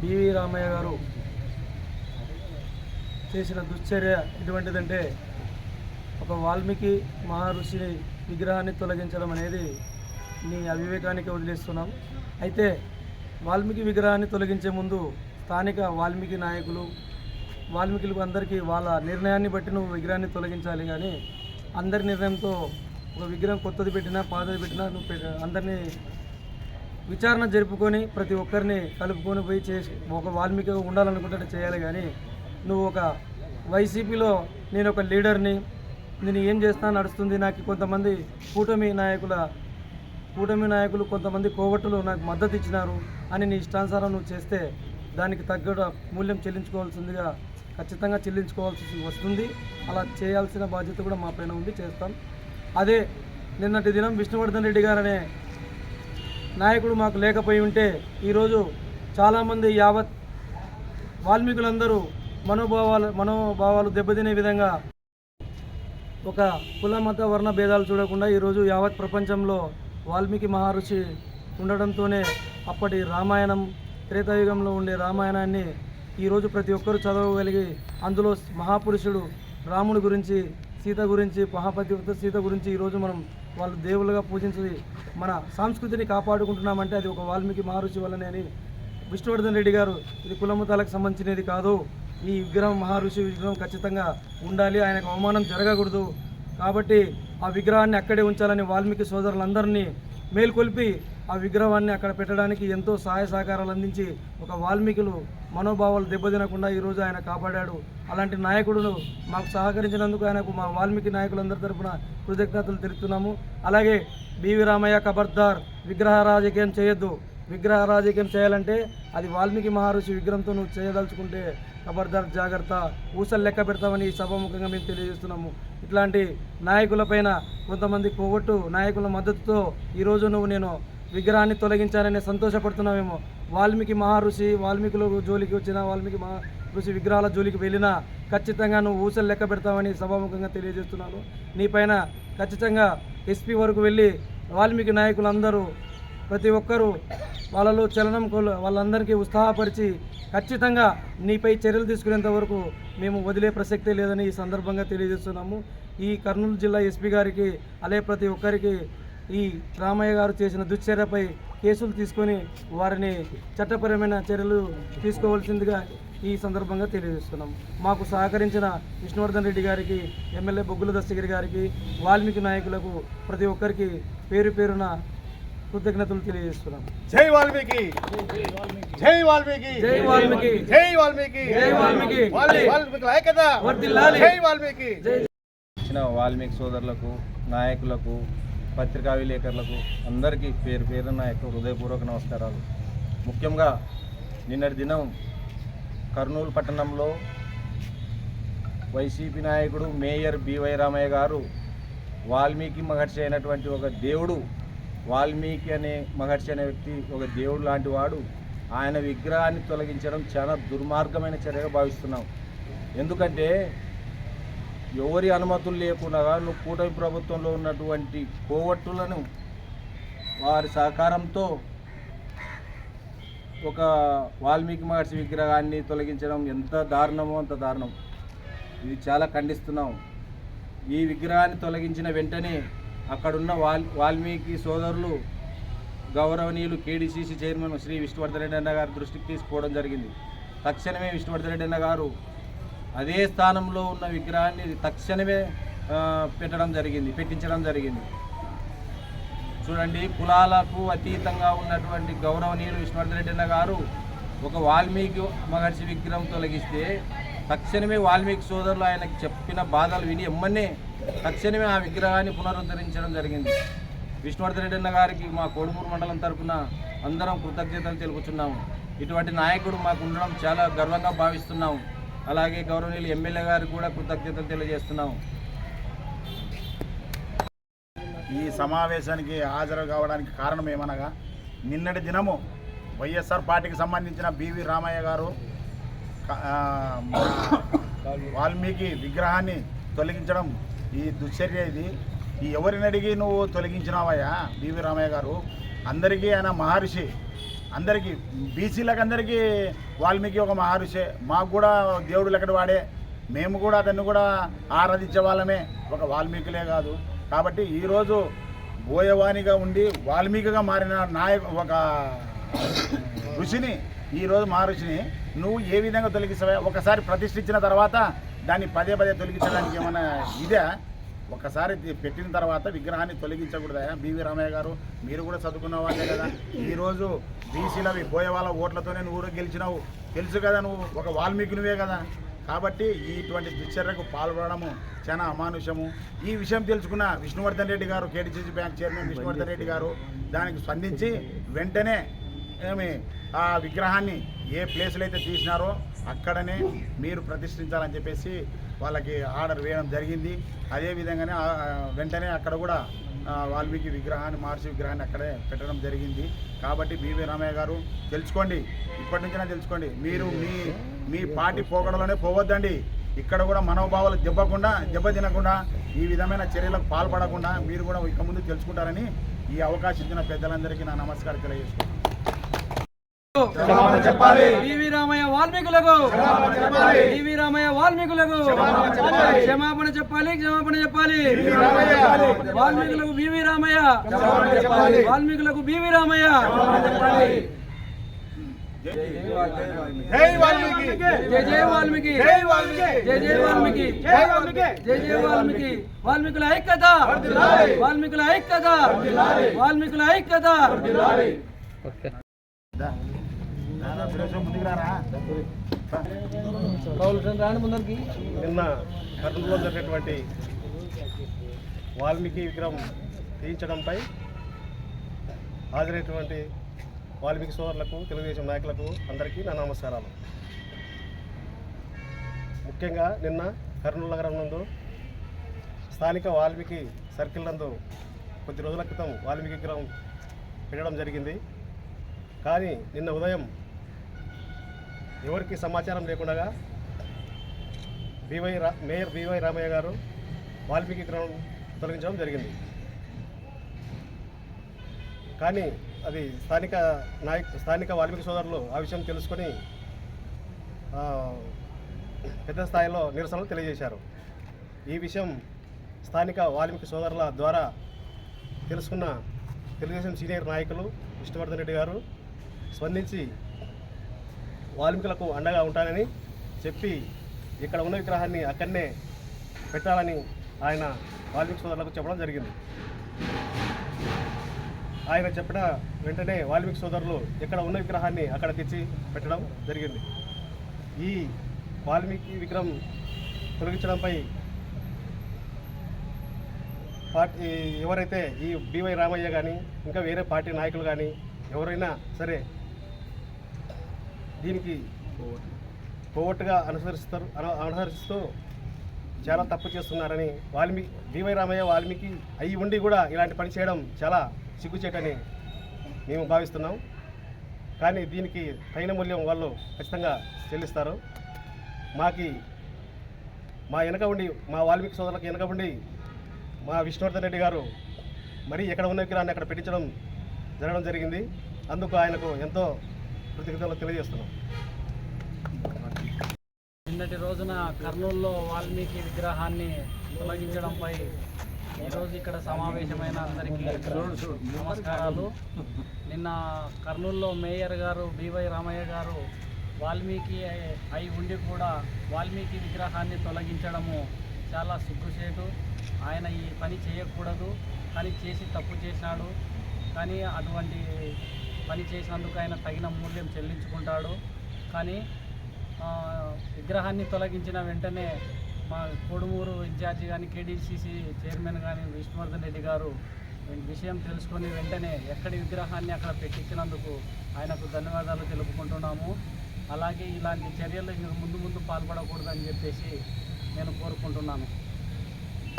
BV Ramayya గారు చేసిన దుశ్చర్య ఎటువంటిదంటే ఒక వాల్మీకి మహర్షి విగ్రహాన్ని తొలగించడం అనేది నీ అవివేకానికి వదిలేస్తున్నాం. అయితే వాల్మీకి విగ్రహాన్ని తొలగించే ముందు స్థానిక వాల్మీకి నాయకులు వాల్మీకులకు అందరికీ వాళ్ళ నిర్ణయాన్ని బట్టి నువ్వు విగ్రహాన్ని తొలగించాలి కానీ అందరి నిర్ణయంతో ఒక విగ్రహం కొత్తది పెట్టినా పాతది పెట్టినా నువ్వు అందరినీ విచారణ జరుపుకొని ప్రతి ఒక్కరిని కలుపుకొని పోయి చేసి ఒక వాల్మీకి ఉండాలనుకుంటే చేయాలి కానీ నువ్వు ఒక వైసీపీలో నేను ఒక లీడర్ని నేను ఏం చేస్తా నడుస్తుంది నాకు కొంతమంది కూటమి నాయకుల కూటమి నాయకులు కొంతమంది కోవట్టులు నాకు మద్దతు ఇచ్చినారు అని నీ ఇష్టానుసారం నువ్వు చేస్తే దానికి తగ్గ మూల్యం చెల్లించుకోవాల్సిందిగా ఖచ్చితంగా చెల్లించుకోవాల్సి వస్తుంది. అలా చేయాల్సిన బాధ్యత కూడా మా పైన ఉంది చేస్తాం. అదే నిన్నటి దినం విష్ణువర్ధన్ రెడ్డి గారు అనే నాయకుడు మాకు లేకపోయి ఉంటే ఈరోజు చాలామంది యావత్ వాల్మీకులందరూ మనోభావాలు మనోభావాలు దెబ్బతినే విధంగా ఒక కుల మత వర్ణ భేదాలు చూడకుండా ఈరోజు యావత్ ప్రపంచంలో వాల్మీకి మహర్షి ఉండడంతోనే అప్పటి రామాయణం త్రేతాయుగంలో ఉండే రామాయణాన్ని ఈరోజు ప్రతి ఒక్కరూ చదవగలిగి అందులో మహాపురుషుడు రాముడి గురించి సీత గురించి మహాపతివ్రత సీత గురించి ఈరోజు మనం వాళ్ళు దేవుళ్ళుగా పూజించి మన సంస్కృతిని కాపాడుకుంటున్నామంటే అది ఒక వాల్మీకి మహర్షి వల్లనే అని విష్ణువర్ధన్ రెడ్డి గారు ఇది కులమతాలకు సంబంధించినది కాదు. ఈ విగ్రహం మహర్షి విగ్రహం ఖచ్చితంగా ఉండాలి. ఆయనకు అవమానం జరగకూడదు. కాబట్టి ఆ విగ్రహాన్ని అక్కడే ఉంచాలని వాల్మీకి సోదరులందరినీ మేల్కొల్పి ఆ విగ్రహాన్ని అక్కడ పెట్టడానికి ఎంతో సహాయ సహకారాలు అందించి ఒక వాల్మీకులు మనోభావాలు దెబ్బతినకుండా ఈరోజు ఆయన కాపాడాడు. అలాంటి నాయకుడు మాకు సహకరించినందుకు ఆయనకు మా వాల్మీకి నాయకులందరి తరపున కృతజ్ఞతలు తెలుపుతున్నాము. అలాగే బివి రామయ్య కబర్దార్ విగ్రహ రాజకీయం చేయొద్దు. విగ్రహ రాజకీయం చేయాలంటే అది వాల్మీకి మహర్షి విగ్రహంతో నువ్వు చేయదలుచుకుంటే కబర్దార్ జాగ్రత్త. ఊసలు లెక్క పెడతామని ఈ సభాముఖంగా మేము తెలియజేస్తున్నాము. ఇట్లాంటి నాయకులపైన కొంతమంది పోగొట్టు నాయకుల మద్దతుతో ఈరోజు నువ్వు నేను విగ్రహాన్ని తొలగించారని సంతోషపడుతున్నామేమో. వాల్మీకి మహర్షి వాల్మీకుల జోలికి వచ్చిన వాల్మీకి మహర్షి విగ్రహాల జోలికి వెళ్ళినా ఖచ్చితంగా నువ్వు ఊసలు లెక్క పెడతామని సభాముఖంగా తెలియజేస్తున్నాను. నీపైన ఖచ్చితంగా ఎస్పీ వరకు వెళ్ళి వాల్మీకి నాయకులందరూ ప్రతి ఒక్కరూ వాళ్ళలో చలనం కొల వాళ్ళందరికీ ఉత్సాహపరిచి ఖచ్చితంగా నీపై చర్యలు తీసుకునేంత వరకు మేము వదిలే ప్రసక్తే లేదని ఈ సందర్భంగా తెలియజేస్తున్నాము. ఈ కర్నూలు జిల్లా ఎస్పీ గారికి అలాగే ప్రతి ఒక్కరికి ఈ రామయ్య గారు చేసిన దుశ్చర్యపై కేసులు తీసుకొని వారిని చట్టపరమైన చర్యలు తీసుకోవాల్సిందిగా ఈ సందర్భంగా తెలియజేస్తున్నాం. మాకు సహకరించిన విష్ణువర్ధన్ రెడ్డి గారికి ఎమ్మెల్యే బొగ్గుల దస్తగిరి గారికి వాల్మీకి నాయకులకు ప్రతి ఒక్కరికి పేరు పేరున కృతజ్ఞతలు తెలియజేస్తున్నాం. జై వాల్మీకి! జై వాల్మీకి! జై వాల్మీకి! జై వాల్మీకి! జై వాల్మీకి! ఐక్యత. జై వాల్మీకి! జై ఇచ్చిన వాల్మీకి సోదరులకు నాయకులకు పత్రికా విలేకరులకు అందరికీ పేరు పేరు నా యొక్క హృదయపూర్వక నమస్కారాలు. ముఖ్యంగా నిన్నటి దినం కర్నూలు పట్టణంలో వైసీపీ నాయకుడు మేయర్ బివై రామయ్య గారు వాల్మీకి మహర్షి అయినటువంటి ఒక దేవుడు వాల్మీకి అనే మహర్షి అనే వ్యక్తి ఒక దేవుడు లాంటి వాడు ఆయన విగ్రహాన్ని తొలగించడం చాలా దుర్మార్గమైన చర్యగా భావిస్తున్నాం. ఎందుకంటే ఎవరి అనుమతులు లేకుండా నువ్వు కూటమి ప్రభుత్వంలో ఉన్నటువంటి కోవట్టులను వారి సహకారంతో ఒక వాల్మీకి మహర్షి విగ్రహాన్ని తొలగించడం ఎంత దారుణమో అంత దారుణం. ఇది చాలా ఖండిస్తున్నాం. ఈ విగ్రహాన్ని తొలగించిన వెంటనే అక్కడున్న వాల్ వాల్మీకి సోదరులు గౌరవనీయులు కేడీసీసీ చైర్మన్ శ్రీ విష్ణువర్ధన్ రెడ్డి అన్న గారి దృష్టికి తీసుకోవడం జరిగింది. తక్షణమే విష్ణువర్ధన్ రెడ్డి అన్న గారు అదే స్థానంలో ఉన్న విగ్రహాన్ని తక్షణమే పెట్టడం జరిగింది పెట్టించడం జరిగింది. చూడండి కులాలకు అతీతంగా ఉన్నటువంటి గౌరవనీయులు విష్ణువర్ధన్ రెడ్డి అన్న గారు ఒక వాల్మీకి మహర్షి విగ్రహం తొలగిస్తే తక్షణమే వాల్మీకి సోదరులు ఆయనకు చెప్పిన బాధలు విని ఎమ్మనే తక్షణమే ఆ విగ్రహాన్ని పునరుద్ధరించడం జరిగింది. విష్ణువర్ధన్ రెడ్డి అన్న గారికి మా కోడుమూరు మండలం తరపున అందరం కృతజ్ఞతలు తెలుపుతున్నాము ఇటువంటి నాయకుడు మాకు ఉండడం చాలా గర్వంగా భావిస్తున్నాము. అలాగే గౌరవనీయులు ఎమ్మెల్యే గారికి కూడా కృతజ్ఞతలు తెలియజేస్తున్నాము ఈ సమావేశానికి హాజరు కావడానికి కారణం ఏమనగా నిన్నటి దినము వైఎస్ఆర్ పార్టీకి సంబంధించిన బివి రామయ్య గారు వాల్మీకి విగ్రహాన్ని తొలగించడం ఈ దుశ్చర్య ఇది. ఈ ఎవరిని అడిగి నువ్వు తొలగించినావయ్యా బివి రామయ్య గారు? అందరికీ ఆయన మహర్షి. అందరికీ బీసీలకు అందరికీ వాల్మీకి ఒక మహర్షే. మాకు కూడా దేవుడు లెక్కడు వాడే. మేము కూడా అతన్ని కూడా ఆరాధించే వాళ్ళమే. ఒక వాల్మీకులే కాదు. కాబట్టి ఈరోజు బోయవాణిగా ఉండి వాల్మీకిగా మారిన నాయక ఒక ఋషిని ఈరోజు మహర్షిని నువ్వు ఏ విధంగా తొలగిస్తావా? ఒకసారి ప్రతిష్ఠించిన తర్వాత దాన్ని పదే పదే తొలగించడానికి ఏమైనా ఇదే? ఒకసారి పెట్టిన తర్వాత విగ్రహాన్ని తొలగించకూడదా బివి రామయ్య గారు మీరు కూడా చదువుకున్న వాళ్ళే కదా. ఈరోజు బీసీలవి పోయే వాళ్ళ ఓట్లతోనే నువ్వు కూడా గెలిచినావు. తెలుసు కదా నువ్వు ఒక వాల్మీకినివే కదా. కాబట్టి ఇటువంటి దుశ్చర్యకు పాల్పడము చాలా అమానుషము. ఈ విషయం తెలుసుకున్న విష్ణువర్ధన్ రెడ్డి గారు KTCC bank chairman Vishnuvardhan Reddy గారు దానికి స్పందించి వెంటనే ఏమి ఆ విగ్రహాన్ని ఏ ప్లేస్లో అయితే తీసినారో అక్కడనే మీరు ప్రతిష్ఠించాలని చెప్పేసి వాళ్ళకి ఆర్డర్ వేయడం జరిగింది. అదేవిధంగానే వెంటనే అక్కడ కూడా వాల్మీకి విగ్రహాన్ని మహర్షి విగ్రహాన్ని అక్కడే పెట్టడం జరిగింది. కాబట్టి బీవీ రామయ్య గారు తెలుసుకోండి. ఇప్పటి నుంచైనా తెలుసుకోండి. మీరు మీ మీ పార్టీ పోకడలోనే పోవద్దండి. ఇక్కడ కూడా మనోభావాలు దెబ్బకుండా దెబ్బ తినకుండా ఈ విధమైన చర్యలకు పాల్పడకుండా మీరు కూడా ఇక ముందు తెలుసుకుంటారని ఈ అవకాశం ఇచ్చిన పెద్దలందరికీ నా నమస్కారం తెలియజేసుకుంటాను వాల్మీకులకు పివి రామయ్య వాల్మీకులకు క్షమాపణ చెప్పాలి క్షమాపణ చెప్పాలి వాల్మీకులకు బివి రామయ్య వాల్మీకులకు బివి రామయ్య జై వాల్మీకి జై జై వాల్మీకి జై వాల్మీకి జై జై వాల్మీకి జై వాల్మీకి జై జై వాల్మీకి వాల్మీకుల ఐక్యత వాల్మీకుల ఐక్యత వాల్మీకుల ఐక్యత దా. నిన్న కర్నూలులో జరిగినటువంటి వాల్మీకి విగ్రహం తీయించడంపై హాజరైనటువంటి వాల్మీకి సోదరులకు తెలుగుదేశం నాయకులకు అందరికీ నా నమస్కారాలు. ముఖ్యంగా నిన్న కర్నూలు నగరం నందు స్థానిక వాల్మీకి సర్కిల్ నందు కొద్ది రోజుల క్రితం వాల్మీకి విగ్రహం పెట్టడం జరిగింది. కానీ నిన్న ఉదయం ఎవరికి సమాచారం లేకుండా బీవై మేయర్ బీవై రామయ్య గారు వాల్మీకి గ్రౌండ్ తొలగించడం జరిగింది. కానీ అది స్థానిక నాయక్ స్థానిక వాల్మీకి సోదరులు ఆ విషయం తెలుసుకొని పెద్ద స్థాయిలో నిరసనలు తెలియజేశారు. ఈ విషయం స్థానిక వాల్మీకి సోదరుల ద్వారా తెలుసుకున్న తెలుగుదేశం సీనియర్ నాయకులు విష్ణువర్ధన్ రెడ్డి గారు స్పందించి వాల్మీకులకు అండగా ఉంటానని చెప్పి ఇక్కడ ఉన్న విగ్రహాన్ని అక్కడనే పెట్టాలని ఆయన వాల్మీకి సోదరులకు చెప్పడం జరిగింది. ఆయన చెప్పిన వెంటనే వాల్మీకి సోదరులు ఇక్కడ ఉన్న విగ్రహాన్ని అక్కడ తెచ్చి పెట్టడం జరిగింది. ఈ వాల్మీకి విగ్రహం తొలగించడంపై పార్టీ ఎవరైతే ఈ బివై రామయ్య కానీ ఇంకా వేరే పార్టీ నాయకులు కానీ ఎవరైనా సరే దీనికి పోవట్టుగా అనుసరిస్తారు అను- అనుసరిస్తూ చాలా తప్పు చేస్తున్నారని వాల్మీకి డివై రామయ్య వాల్మీకి అయి ఉండి కూడా ఇలాంటి పని చేయడం చాలా సిగ్గుచేటని మేము భావిస్తున్నాం. కానీ దీనికి తగిన మూల్యం వాళ్ళు ఖచ్చితంగా చెల్లిస్తారు. మాకి మా వెనక ఉండి మా వాల్మీకి సోదరులకు వెనక ఉండి మా విష్ణువర్ధన్ రెడ్డి గారు మరి ఎక్కడ ఉన్న విగ్రహాన్ని అక్కడ పెట్టించడం జరగడం జరిగింది. అందుకు ఆయనకు ఎంతో కృతజ్ఞతలు తెలియజేస్తున్నాం. నిన్నటి రోజున కర్నూలులో వాల్మీకి విగ్రహాన్ని తొలగించడంపై ఈరోజు ఇక్కడ సమావేశమైన అందరికీ నమస్కారాలు. నిన్న కర్నూలులో మేయర్ గారు బివై రామయ్య గారు వాల్మీకి అయి ఉండి కూడా వాల్మీకి విగ్రహాన్ని తొలగించడము చాలా సిగ్గుచేటు. ఆయన ఈ పని చేయకూడదు కానీ చేసి తప్పు చేశాడు. కానీ అటువంటి పని చేసినందుకు ఆయన తగిన మూల్యం చెల్లించుకుంటాడు. కానీ విగ్రహాన్ని తొలగించిన వెంటనే మా కొడుమూరు ఇన్ఛార్జి కానీ కేడీసీసీ చైర్మన్ కానీ విష్ణువర్ధన్ రెడ్డి గారు విషయం తెలుసుకొని వెంటనే ఎక్కడి విగ్రహాన్ని అక్కడ పెట్టించినందుకు ఆయనకు ధన్యవాదాలు తెలుపుకుంటున్నాము. అలాగే ఇలాంటి చర్యలు మీరు ముందు ముందు పాల్పడకూడదని చెప్పేసి నేను కోరుకుంటున్నాను.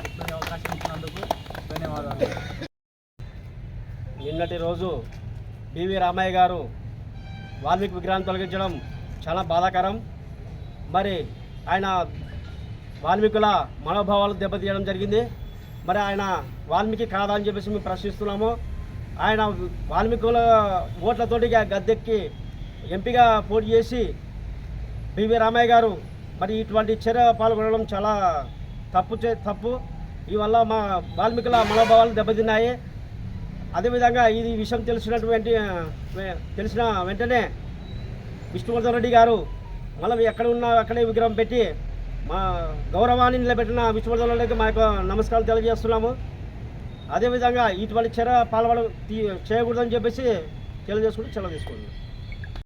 ఇప్పుడు అవకాశం ఇచ్చినందుకు ధన్యవాదాలు. నిన్నటి రోజు పివి రామయ్య గారు వాల్మీకి విగ్రహాన్ని తొలగించడం చాలా బాధాకరం. మరి ఆయన వాల్మీకుల మనోభావాలు దెబ్బతీయడం జరిగింది. మరి ఆయన వాల్మీకి కాదా అని చెప్పేసి మేము ప్రశ్నిస్తున్నాము. ఆయన వాల్మీకుల ఓట్లతోటి గద్దెక్కి ఎంపీగా పోటీ చేసి బివి రామయ్య గారు మరి ఇటువంటి చర్య పాల్గొనడం చాలా తప్పు చే తప్పు. ఈ వల్ల మా వాల్మీకుల మనోభావాలు దెబ్బతిన్నాయి. అదేవిధంగా ఇది విషయం తెలిసినటువంటి తెలిసిన వెంటనే విష్ణువర్ధన్ రెడ్డి గారు మళ్ళీ ఎక్కడ ఉన్నా అక్కడే విగ్రహం పెట్టి మా గౌరవాన్ని నిలబెట్టిన విష్ణువర్ధన్ రెడ్డికి మా యొక్క నమస్కారాలు తెలియజేస్తున్నాము. అదేవిధంగా ఇటువంటి చర్య పాల్గొన చేయకూడదని చెప్పేసి తెలియజేసుకుంటూ సెలవు తీసుకుంటున్నాం.